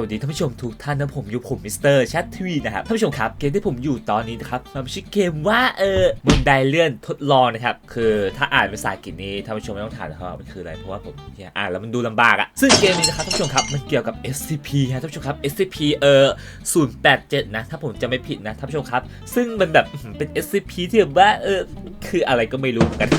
วัสดีท่านผู้ชมทุกท่านนะผมอยู่ผมมิสเตอร์แชททวีนะครับท่านผู้ชมครับเกมที่ผมอยู่ตอนนี้นะครับมันชื่อเกมว่าเออบันไดเลื่อนทดลองนะครับคือถ้าอ่านภาษาอังกฤษนี้ท่านผู้ชมไม่ต้องถามนะครับว่ามันคืออะไรเพราะว่าผมเนี่ยอ่านแล้วมันดูลำบากอะซึ่งเกมนี้นะครับท่านผู้ชมครับมันเกี่ยวกับ SCP ครับท่านผู้ชมครับ SCP เออ087 นะถ้าผมจะไม่ผิดนะท่านผู้ชมครับ ซึ่งมันแบบเป็น SCP ที่แบบว่าเออคืออะไรก็ไม่รู้เหมือนกัน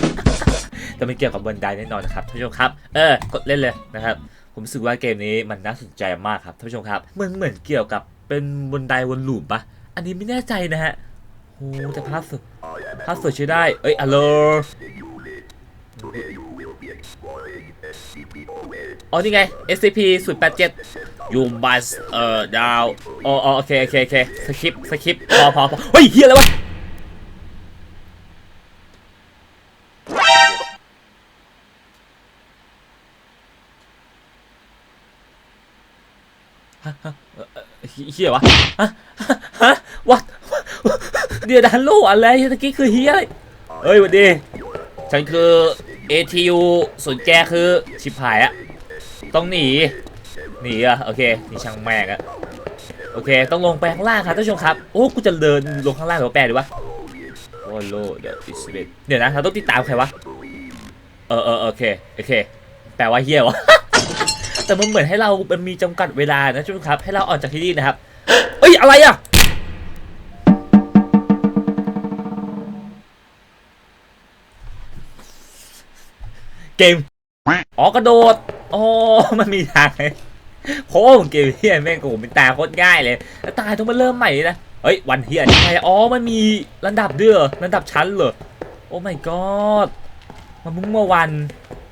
แต่มันเกี่ยวกับบันไดแน่นอนนะครับท่านผู้ชมครับเออกดเล่นเลยนะครับ ผมรู้สึกว่าเกมนี้มันน่าสนใจมากครับท่านผู้ชมครับมันเหมือนเกี่ยวกับเป็นบนไดวนลูปปะอันนี้ไม่แน่ใจนะฮะโอ้แต่ภาพสวยภาพสวยใช้ได้ เอ้ยอัลโลอ๋อนี่ไง SCP 087 you must เอ่อ down อ๋ออ๋อโอเคโอเคโอเคสคริปสคริปพอพอพอเฮ้ยเฮียอะไรวะ เฮียวะฮะฮะวัดเดี๋ยวดันโลอะไรตะกี้คือเฮียอะไรเฮ้ยวันดี ฉันคือ ATU ส่วนแกคือชิบหายอะต้องหนี หนีอะโอเคหนีช่างแม่งอะโอเค ต้องลงไปข้างล่างครับท่านผู้ชมครับ โอ้ กูจะเดินลงข้างล่างหรือว่าแปลดีวะโอ้โลเดี๋ยวอิสเบเดี๋ยวนะ เราต้องติดตามใครวะ เออเออโอเค โอเค แปลว่าเฮียวะ แต่มันเหมือนให้เรามันมีจำกัดเวลานะทุกคนครับ ให้เราออกจากที่นี่นะครับ เอ้ยอะไรอะเกม อ๋อกระโดด อ๋อ มันมีทางไงโค้งเกมเฮียแม่งโกเป็นตาโคตรง่ายเลยแล้วตายต้องมาเริ่มใหม่นะ เฮ้ย วันเฮียนี่ไงอ๋อ มันมีระดับด้วยรอระดับชั้นเหรอ โอ้ my god มันมุ่งเมื่อวัน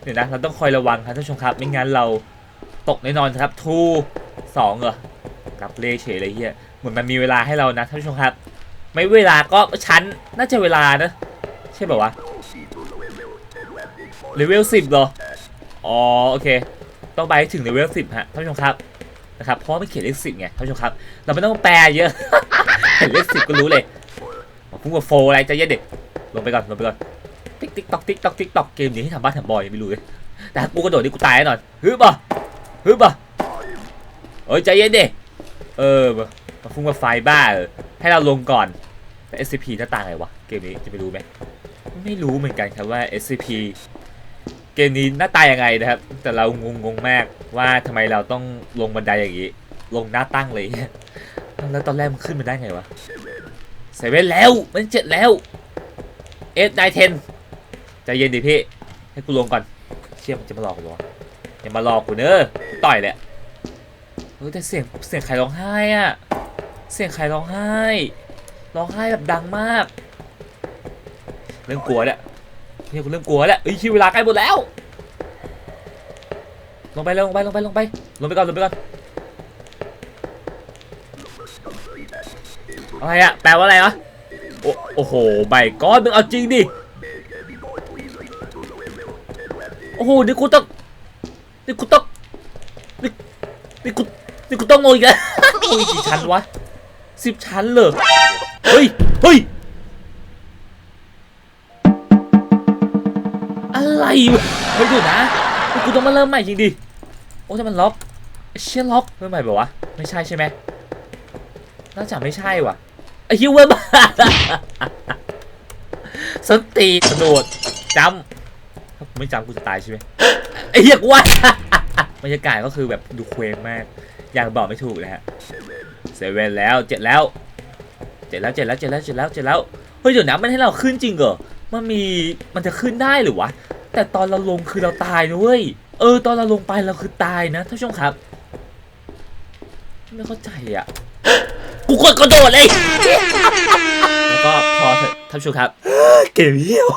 เดี๋ยนะ เราต้องคอยระวังครับท่านผู้ชมครับ ไม่งั้นเรา ตกแน่นอนครับทูสองเหรอกับเลเฉยเลยเฮียเหมือนมันมีเวลาให้เรานะท่านผู้ชมครับ ไม่เวลาก็ชั้นน่าจะเวลานะ ใช่ป่าวะเลเวลสิบเหรออ๋อโอเค ต้องไปให้ถึงเลเวลสิบฮะท่านผู้ชมครับนะครับเพราะว่าไม่เขียนเลขสิบไงท่านผู้ชมครับ เราไม่ต้องแปลเยอะเห็นเลขสิบก็รู้เลยพุ่งกับโฟอะไรใจเย็นเด็กลงไปก่อนลงไปก่อนติ๊กติ๊กตอกติ๊กตอกติ๊กตอกเกมนี้ให้ทำบ้านทำบอยไม่รู้เลยแต่กูกระโดดนี่กูตายแน่นอนฮึบอะ ฮึบอะเอ้ยใจเย็นดิเออมามาพุ่งมาไฟบ้าเออให้เราลงก่อนแต่ SCP หน้าตาไงวะเกมนี้จะไปรู้ไหมไม่รู้เหมือนกันครับว่า SCP เกมนี้หน้าตายังไงนะครับ แต่เรางงงๆมากว่าทำไมเราต้องลงบันไดอย่างนี้ ลงหน้าตั้งเลยแล้วตอนแรกมันขึ้นมาได้ไงวะเซเว่นแล้วมันเจ็ดแล้วเอสไนเทนใจเย็นดิพี่ให้กูลงก่อนเชี่ยมันจะมาหลอกกูเหรออย่ามาหลอกกูเนอะ ต่อยแหละเฮ้ยแต่เสียงเสียงใครร้องไห้อะเสียงใครร้องไห้ร้องไห้แบบดังมาก เริ่มกลัวแล้วเนี่ยกูเริ่มกลัวแล้วเอ้ยคิวเวลาใกล้หมดแล้ว ลงไปลงไปลงไปลงไปลงไปก่อนลงไปก่อนอะไรอะแปลว่าอะไรวะโอ้โอ้โหใบก้อนมึงเอาจริงดิโอ้โหนี่กูต้องนี่กูต้อง นี่นี่กูนี่กูต้องโงยกันโอ้ยกี่ชั้นวะสิบชั้นเลยเฮ้ยเฮ้ยอะไรวะเฮ้ยเดูนะนี่กูต้องมาเริ่มใหม่จริงดิโอ้แต่มันล็อกเชี่ยล็อกเริ่มใหม่แบบวะไม่ใช่ใช่ไหมน่าจะไม่ใช่ว่ะไอ้ฮิวเวอร์บ้าสนตีกระโดดจำถ้ากูไม่จำกูจะตายใช่ไหมไอ้เหี้ยกูว่า บรรยากาศก็คือแบบดูเคว้งมาก อย่างบอกไม่ถูกเลยฮะเซเว่นแล้วเจ็ดแล้วเจ็ดแล้วเจ็ดแล้วเจ็ดแล้วเจ็ดแล้วเจ็ดแล้วเฮ้ยเดี๋ยวนะมันให้เราขึ้นจริงเหรอมันมีมันจะขึ้นได้หรือวะแต่ตอนเราลงคือเราตายนะเว้ยเออ ตอนเราลงไปเราคือตายนะท่านผู้ชมครับ ไม่เข้าใจอะกูกดกระโดดเลยแล้วก็พอเถอะท่านผู้ชมครับ เกมเหี้ยว